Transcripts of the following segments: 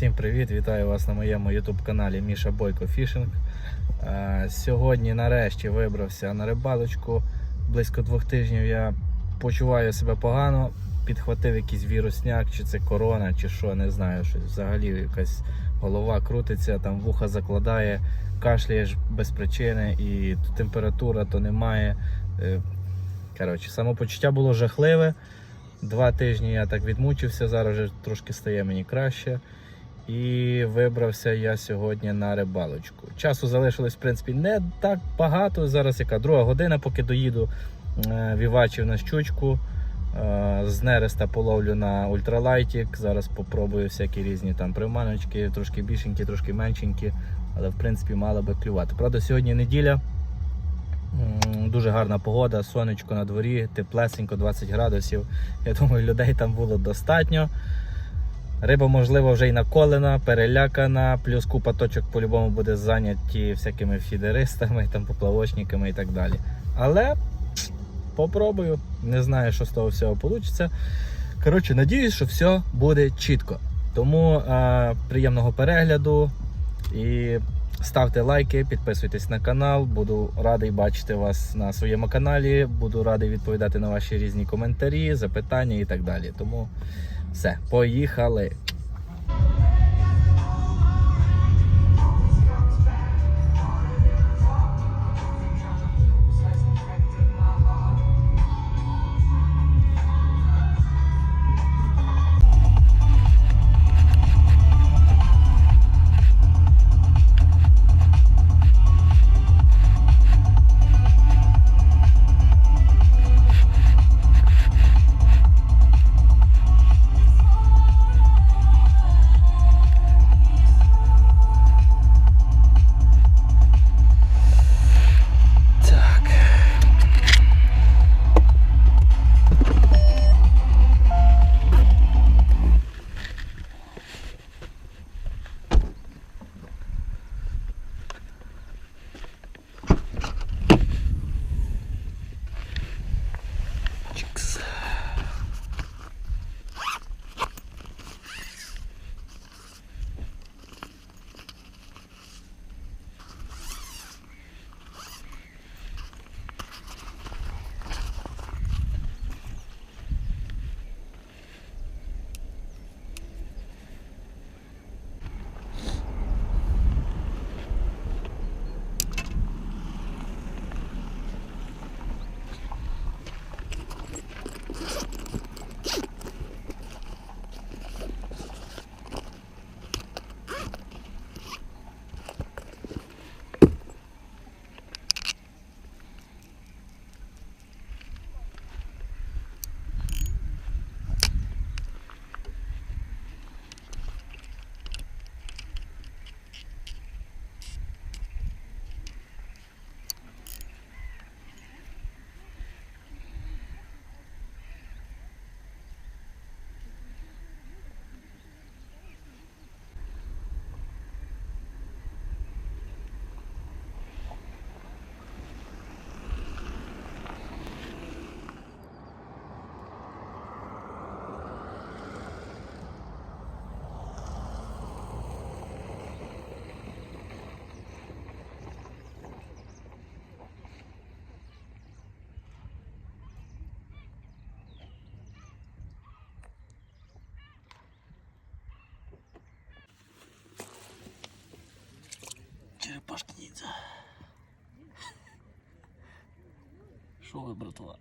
Всім привіт! Вітаю вас на моєму YouTube каналі Міша Бойко Фішинг. Е, Сьогодні нарешті вибрався на рибалочку. Близько двох тижнів я почуваю себе погано, підхватив якийсь вірусняк, чи це корона, чи що, не знаю. Щось взагалі якась голова крутиться, там вуха закладає, кашляєш без причини, і то температура то немає. Е, Коротше, самопочуття було жахливе. Два тижні я так відмучився, зараз вже трошки стає мені краще. І вибрався я сьогодні на рибалочку. Часу залишилось, в принципі, не так багато. Зараз яка друга година, поки доїду е, вівачів на щучку. Е, З нереста половлю на ультралайтік. Зараз попробую всякі різні там приманочки, трошки більшенькі, трошки меншенькі, але в принципі мало би клювати. Правда, сьогодні неділя. Дуже гарна погода, сонечко на дворі, теплесенько, 20 градусів. Я думаю, людей там було достатньо. Риба, можливо, вже й наколена, перелякана, плюс купа точок по-любому буде зайняті всякими фідеристами, там, поплавочниками і так далі. Але попробую, не знаю, що з того всього вийде. Коротше, надіюсь, що все буде чітко. Тому е, приємного перегляду і ставте лайки, підписуйтесь на канал. Буду радий бачити вас на своєму каналі. Буду радий відповідати на ваші різні коментарі, запитання і так далі. Тому все, поїхали. Що ви, братва?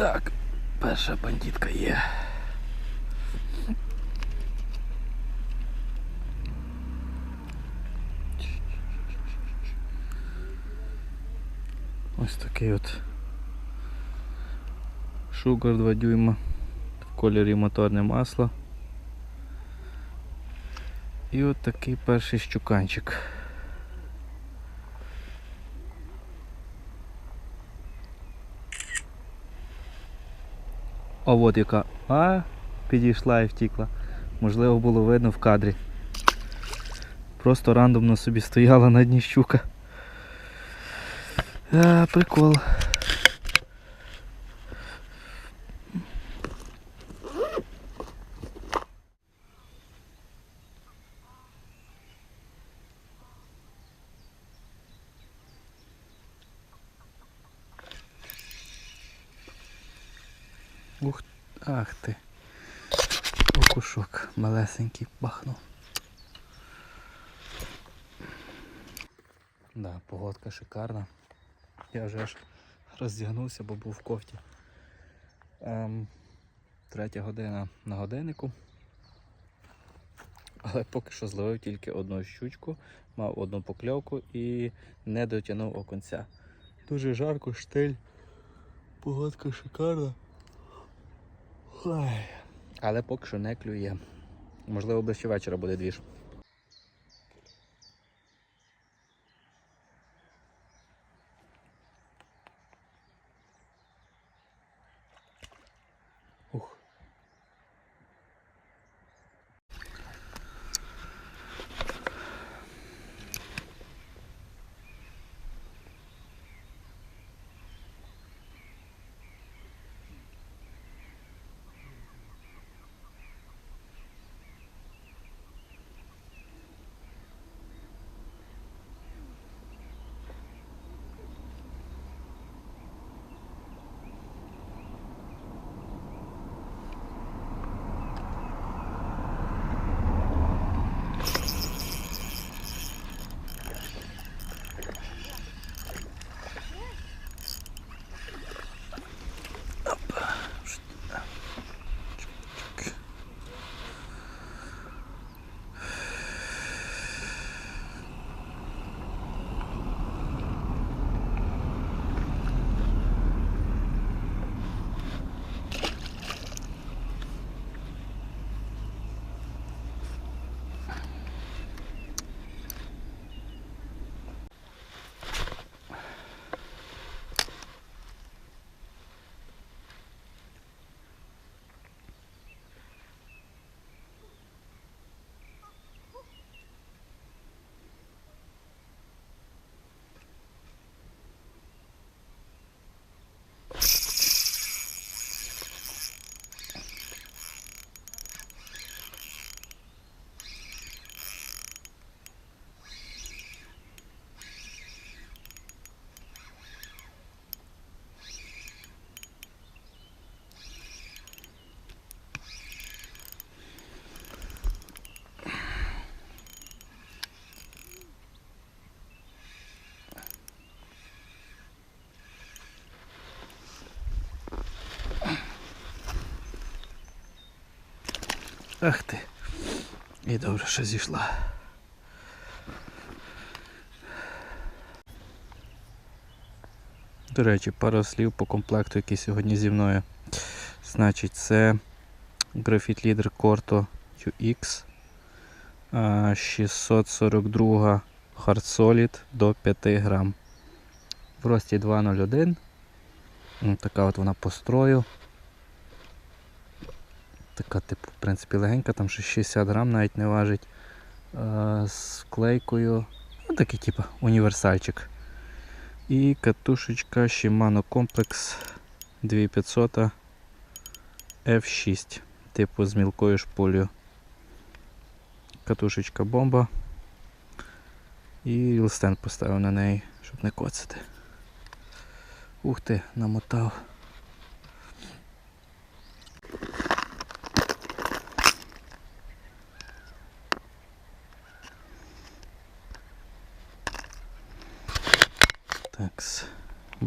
Так, перша бандитка є. Ось такий от шугар 2 дюйма в кольорі моторне масло. І от такий перший щуканчик. А от яка а підійшла і втікла. Можливо було видно в кадрі. Просто рандомно собі стояла на дні щука. А, прикол. Ух, ах ти. Окушок малесенький бахнув. Да, погодка шикарна. Я вже аж роздягнувся, бо був в кофті. Ем, третя година на годиннику. Але поки що зловив тільки одну щучку, мав одну покльовку і не дотягнув оконця. Дуже жарко, штиль. Погодка шикарна. Але поки що не клює. Можливо, ближче вечора буде двіж. Ах ти. І добре, що зійшла. До речі, пару слів по комплекту, який сьогодні зі мною. Значить, це Graphite Leader Corto UX 642 Hard Solid до 5 грам. В рості 201. Така от вона по строю. Така, типу, в принципі, легенька, там ще 60 грам навіть не важить. З вклейкою. Ну, такий, типу, універсальчик. І катушечка Shimano Complex 2500 F6, типу з мілкою шпулею. Катушечка бомба. І рілстенд поставив на неї, щоб не коцати. Ух ти, намотав.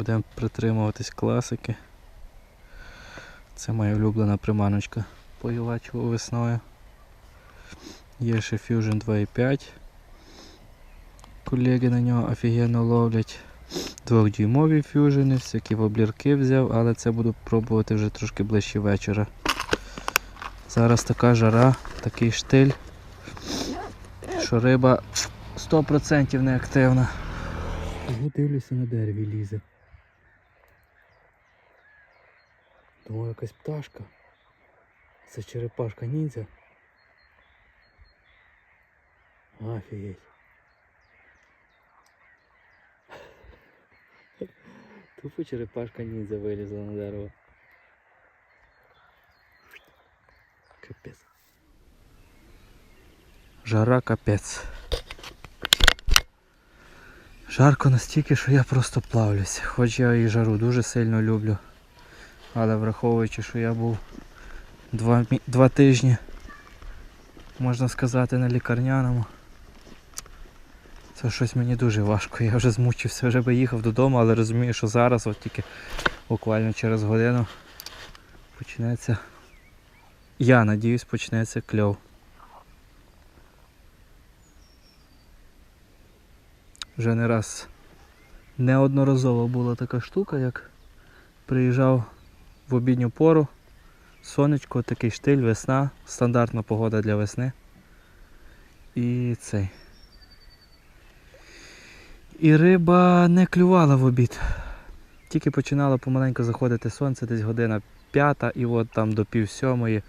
Будемо притримуватись класики. Це моя улюблена приманочка поївачу весною. Є ще Fusion 2.5. Колеги на нього офігенно ловлять. Двохдюймові фюжини, всякі воблірки взяв, але це буду пробувати вже трошки ближче вечора. Зараз така жара, такий штиль, що риба 100% не активна. Ого, дивлюся на дереві лізе. Думаю, якась пташка. Це черепашка ніндзя. Офігеть. Тупо черепашка ніндзя вилізла на дерево. Капець. Жара капець. Жарко настільки, що я просто плавлюсь. Хоч я і жару дуже сильно люблю. Але враховуючи, що я був два, два тижні, можна сказати, на лікарняному. Це щось мені дуже важко. Я вже змучився, вже би їхав додому, але розумію, що зараз, от тільки буквально через годину, почнеться. Я надіюсь, почнеться кльов. Вже не раз неодноразово була така штука, як приїжджав в обідню пору, сонечко, такий штиль, весна, стандартна погода для весни. І цей. І риба не клювала в обід. Тільки починало помаленьку заходити сонце, десь година п'ята, і от там до пів сьомої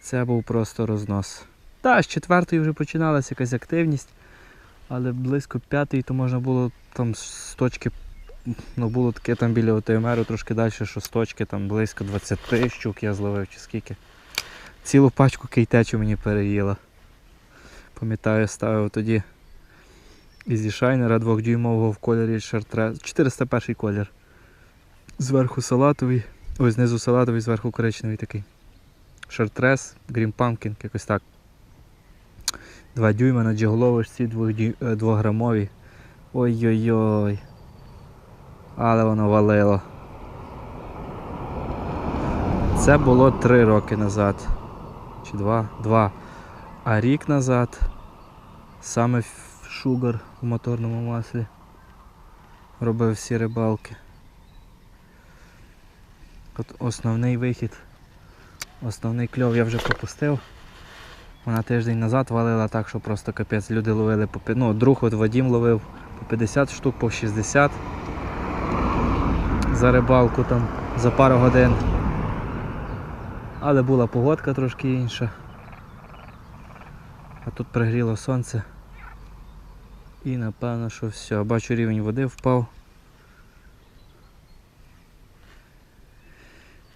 це був просто рознос. Та, з четвертої вже починалася якась активність, але близько п'ятої то можна було там з точки, ну було таке там біля ОТМРу трошки далі, що там близько 20 щук я зловив чи скільки. Цілу пачку кейтечу мені переїла. Пам'ятаю, ставив тоді ізі шайнера двохдюймового в кольорі шартрес. 401 колір. Зверху салатовий, ой, знизу салатовий, зверху коричневий такий. Шартрес, Green Pumpkin, якось так. 2 дюйма на джиголовочці 2 грамові. Ой-ой-ой. Але воно валило. Це було 3 роки назад. Чи 2? 2. А рік назад саме шугар в моторному маслі робив всі рибалки. От основний вихід, основний кльов я вже пропустив. Вона тиждень назад валила так, що просто капець. Люди ловили по ну, друг от Вадім ловив по 50 штук, по 60 за рибалку там за пару годин. Але була погодка трошки інша. А тут пригріло сонце. І напевно, що все. Бачу рівень води впав.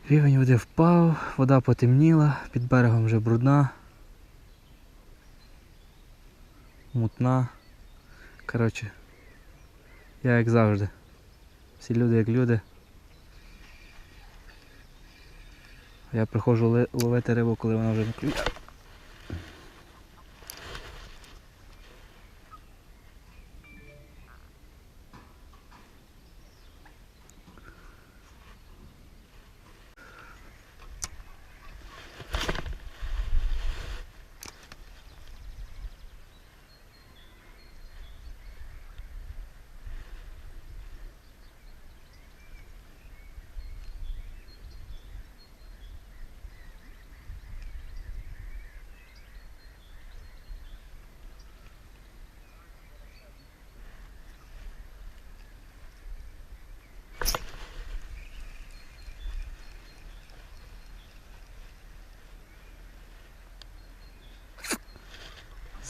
Рівень води впав, вода потемніла, під берегом вже брудна. Мутна. Коротше, я як завжди. Всі люди як люди. Я приходжу ловити рибу, коли вона вже не клює.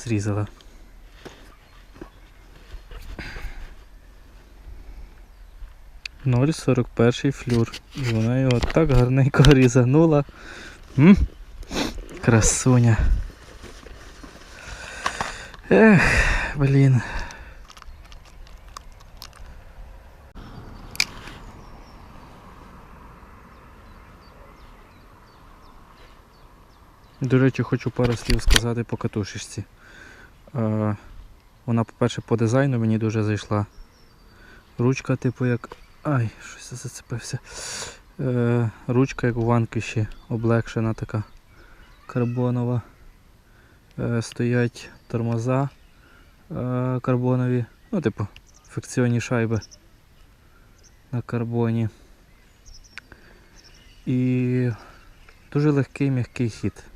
Зрізала. Ноль сорок перший флюр. І вона його так гарненько різанула. М? Красуня. Ех, блін. До речі, хочу пару слів сказати по катушечці. Е, вона, по-перше, по дизайну мені дуже зайшла. Ручка, типу, як. Ай, щось зацепився. Е, ручка, як у ванкіші, облегшена така карбонова. Е, стоять тормоза карбонові, ну, типу, фрикціонні шайби на карбоні. І дуже легкий м'який хід.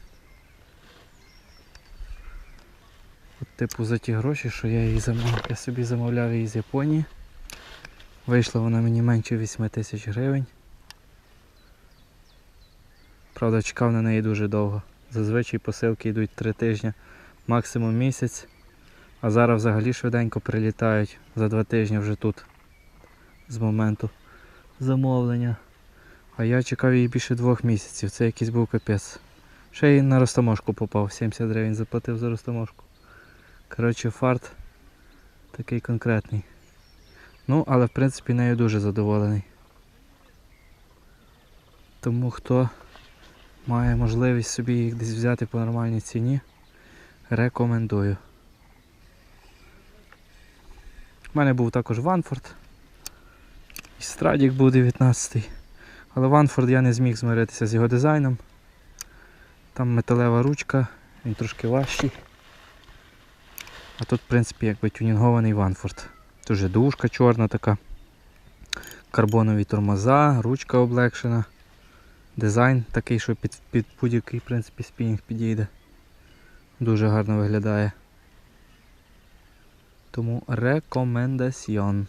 Типу, за ті гроші, що я її замов... я собі замовляв її з Японії. Вийшла вона мені менше 8 тисяч гривень. Правда, чекав на неї дуже довго. Зазвичай посилки йдуть 3 тижні, максимум місяць. А зараз взагалі швиденько прилітають за 2 тижні вже тут. З моменту замовлення. А я чекав її більше двох місяців. Це якийсь був капець. Ще й на розтаможку попав, 70 гривень заплатив за розтаможку. Коротше, фарт такий конкретний. Ну, але в принципі нею дуже задоволений. Тому хто має можливість собі їх десь взяти по нормальній ціні, рекомендую. У мене був також Ванфорд. І Страдік був 19-й. Але Ванфорд я не зміг змиритися з його дизайном. Там металева ручка, він трошки важчий. А тут, в принципі, якби тюнінгований Ванфорд. Дуже дужка чорна така. Карбонові тормоза, ручка облегшена. Дизайн такий, що під, під будь-який в принципі, спінінг підійде. Дуже гарно виглядає. Тому рекомендаціон.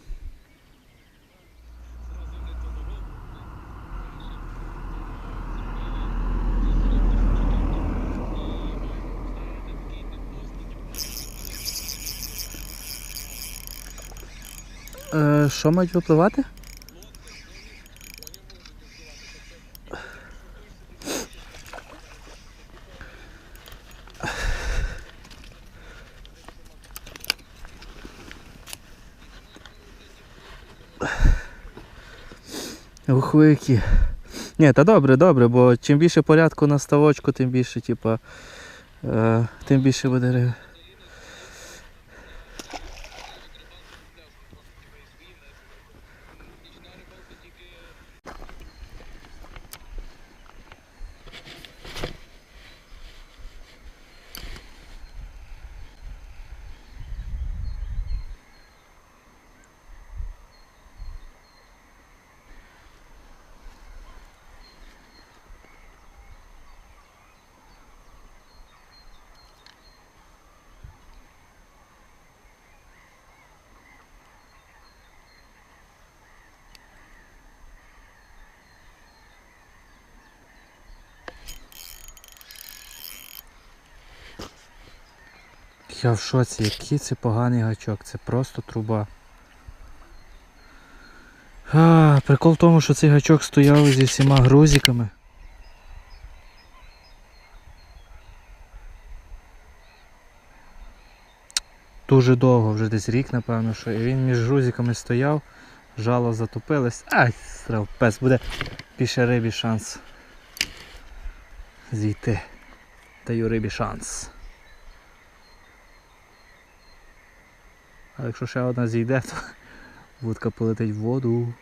Е, що мають випливати? Ух ви які. Ні, та добре, добре, бо чим більше порядку на ставочку, тим більше, типа, е, тим більше буде. ри- Я в шоці, який це поганий гачок, це просто труба. А, прикол в тому, що цей гачок стояв зі всіма грузиками. Дуже довго, вже десь рік, напевно, що і він між грузиками стояв, жало затопилось. Ай, стрел, пес буде більше рибі шанс зійти. Даю рибі шанс. А якщо ще одна зійде, то вудка полетить в воду.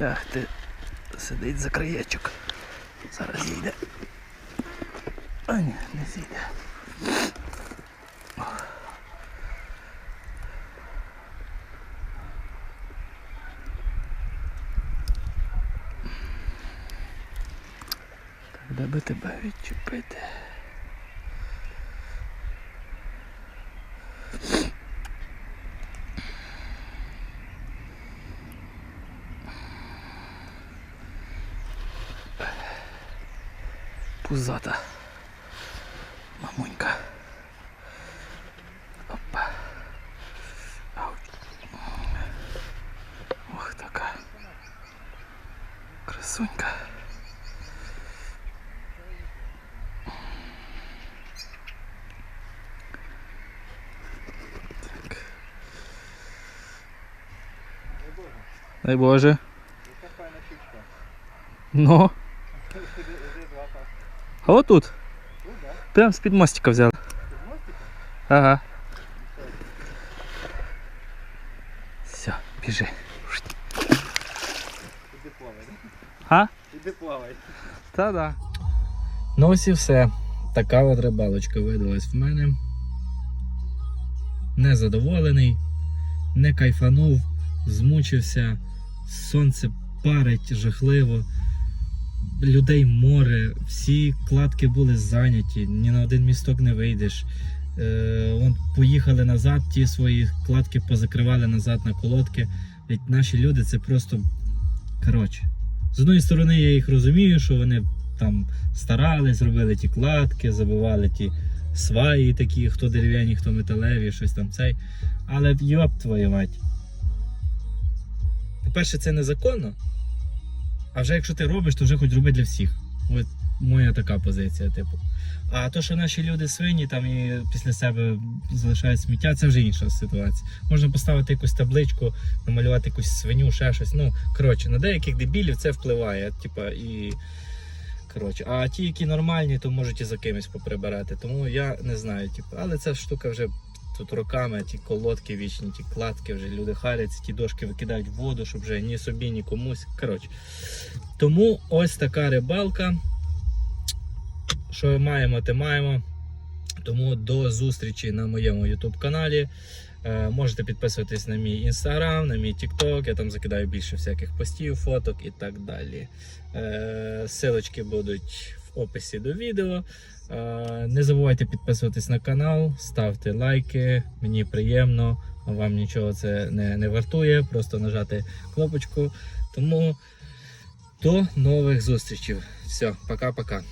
Ах ти сидить за краєчок. Зараз зійде. А ні, не зійде. Так, де би тебе відчепити? Пузата. Мамунька. Опа. Ох, така. Красунька. Так. Дай Боже. Ну. А от тут. Прям з-під мостика взяли. Ага. Все, біжи. Іди плавай. А? Іди плавай. Та-да. Ну ось і все. Така от рибалочка видалась в мене. Незадоволений, не кайфанув, змучився, сонце парить жахливо, людей море, всі кладки були зайняті, ні на один місток не вийдеш. Е, вон поїхали назад, ті свої кладки позакривали назад на колодки. Ведь наші люди це просто коротше. З одної сторони, я їх розумію, що вони там старались, зробили ті кладки, забивали ті сваї такі, хто дерев'яні, хто металеві, щось там цей. Але йоп твою мать. По-перше, це незаконно. А вже якщо ти робиш, то вже хоч роби для всіх. От моя така позиція, типу. А то, що наші люди свині там і після себе залишають сміття, це вже інша ситуація. Можна поставити якусь табличку, намалювати якусь свиню, ще щось. Ну, коротше, на деяких дебілів це впливає. Типа, і. Коротше, а ті, які нормальні, то можуть і за кимось поприбирати. Тому я не знаю, типу, але ця штука вже тут роками, ті колодки вічні, ті кладки, вже люди харяться, ті дошки викидають в воду, щоб вже ні собі, ні комусь. Коротше. Тому ось така рибалка. Що маємо, те маємо. Тому до зустрічі на моєму YouTube каналі. Е, можете підписуватись на мій Instagram, на мій TikTok. Я там закидаю більше всяких постів, фоток і так далі. Е, Силочки будуть в описі до відео. Е, Не забувайте підписуватись на канал, ставте лайки. Мені приємно, вам нічого це не, не вартує. Просто нажати кнопочку. Тому до нових зустрічей. Все, пока-пока.